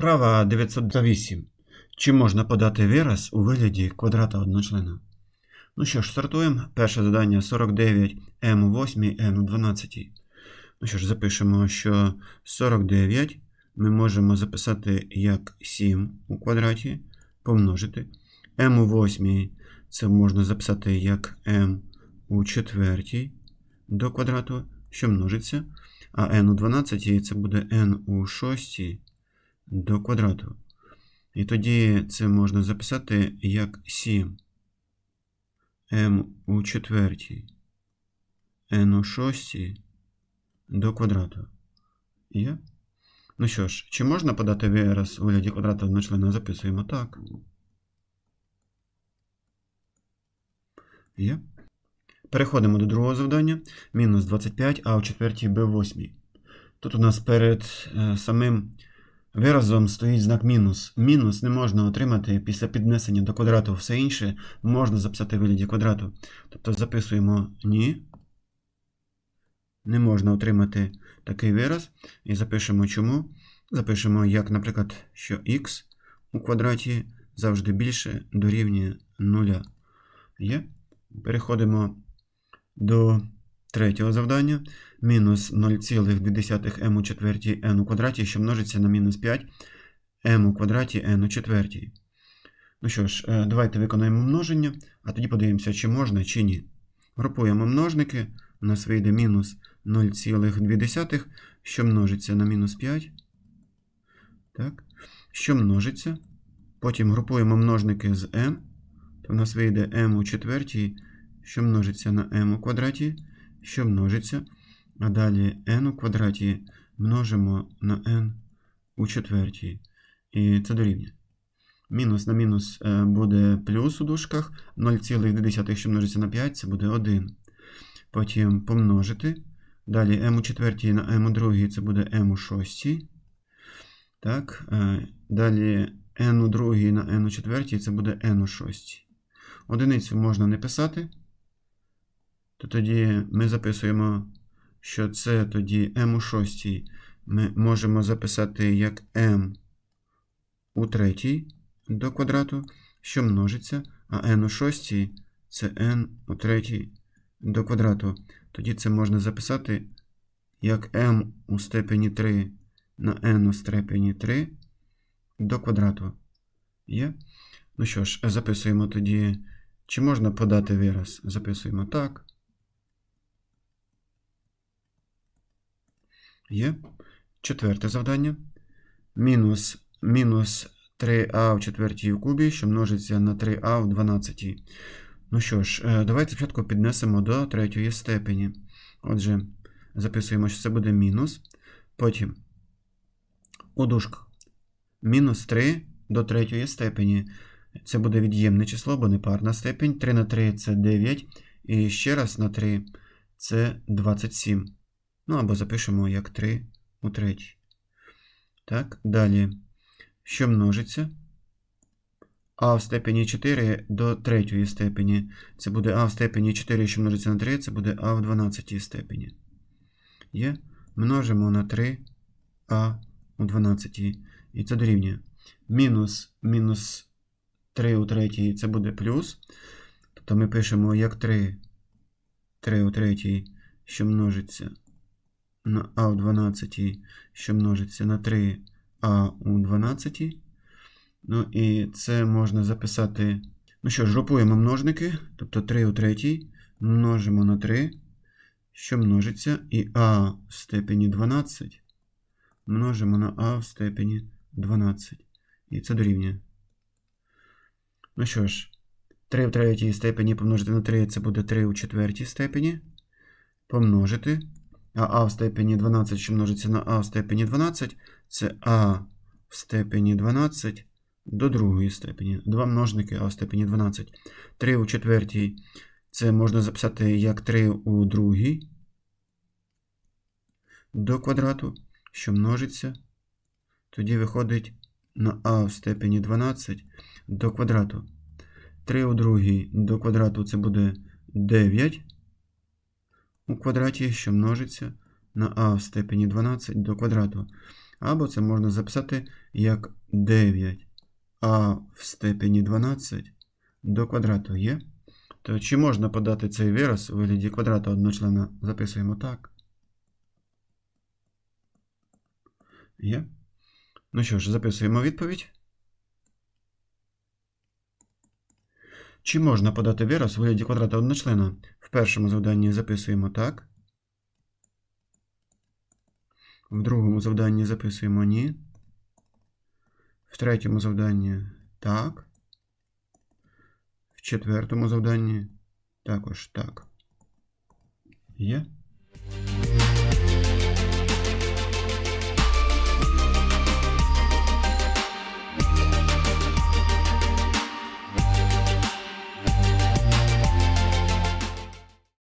Права 908. Чи можна подати вираз у вигляді квадрата одночлена? Ну що ж, стартуємо. Перше завдання 49 m у 8, n у 12. Ну що ж, запишемо, що 49 ми можемо записати як 7 у квадраті, помножити. m у 8 це можна записати як m у четвертій до квадрату, що множиться. А n у 12 це буде n у 6 до квадрату. І тоді це можна записати як 7 m у четвертій n у шостій до квадрату. Є? Ну що ж, чи можна подати вираз у вигляді квадрата одночлена? Записуємо так. Є. Переходимо до другого завдання. Мінус 25, а у четвертій b8. Тут у нас перед е, самим виразом стоїть знак мінус. Мінус не можна отримати після піднесення до квадрату. Все інше можна записати в вигляді квадрату. Тобто записуємо ні. Не можна отримати такий вираз. І запишемо чому. Запишемо, як, наприклад, що х у квадраті завжди більше дорівнює 0. Є. Переходимо до третього завдання. Мінус 0,2 m у четвертій n у квадраті, що множиться на мінус 5 m у квадраті n у четвертій. Ну що ж, е, давайте виконаємо множення, а тоді подивимося, чи можна, чи ні. Групуємо множники. У нас вийде мінус 0,2, що множиться на мінус 5. Так. Що множиться. Потім групуємо множники з m. То у нас вийде m у четвертій, що множиться на m у квадраті, що множиться. А далі n у квадраті множимо на n у четвертій. І це дорівнює. Мінус на мінус е, буде плюс у дужках. 0,2, що множиться на 5, це буде 1. Потім помножити. Далі m у четвертій на m у другій, це буде m у шостій. Так, е, Далі n у другій на n у четвертій, це буде n у шостій. Одиницю можна не писати. То тоді ми записуємо, що це тоді m у шостій. Ми можемо записати як m у третій до квадрату, що множиться, а n у шостій це n у третій до квадрату. Тоді це можна записати як m у степені 3 на n у степені 3 до квадрату. Є? Ну що ж, записуємо тоді, чи можна подати вираз? Записуємо так. Є. Четверте завдання. Мінус, мінус 3а в четвертій в кубі, що множиться на 3а в 12. Ну що ж, е, давайте спочатку піднесемо до третьої степені. Отже, записуємо, що це буде мінус. Потім у дужках мінус 3 до третьої степені. Це буде від'ємне число, бо не парна степень. 3 на 3 це 9. І ще раз на 3 це 27. Ну або запишемо як 3 у третій. Так, далі. Що множиться? А в степені 4 до третьої степені. Це буде А в степені 4, що множиться на 3, це буде А в 12 степені. Є. Множимо на 3 А у 12. І це дорівнює. Мінус мінус 3 у третій це буде плюс. Тобто ми пишемо як 3 3 у третій, що множиться на А в 12, що множиться на 3 А у 12. Ну і це можна записати. Ну що ж, групуємо множники, тобто 3 у третій, множимо на 3, що множиться, і А в степені 12 множимо на А в степені 12. І це дорівнює. Ну що ж, 3 в третій степені помножити на 3 це буде 3 у четвертій степені. Помножити. А А в степені 12, що множиться на А в степені 12, це А в степені 12 до другої степені. Два множники А в степені 12. 3 у четвертій. Це можна записати як 3 у другій до квадрату, що множиться. Тоді виходить на А в степені 12 до квадрату. 3 у другій до квадрату це буде 9 у квадраті, що множиться на А в степені 12 до квадрату. Або це можна записати як 9а в степені 12 до квадрату є. То чи можна подати цей вираз у вигляді квадрата одночлена? Записуємо так. Є. Ну що ж, записуємо відповідь. Чи можна подати вираз у вигляді квадрата одночлена? В першому завданні записуємо так. В другому завданні записуємо ні. В третьому завданні так. В четвертому завданні також так. Є.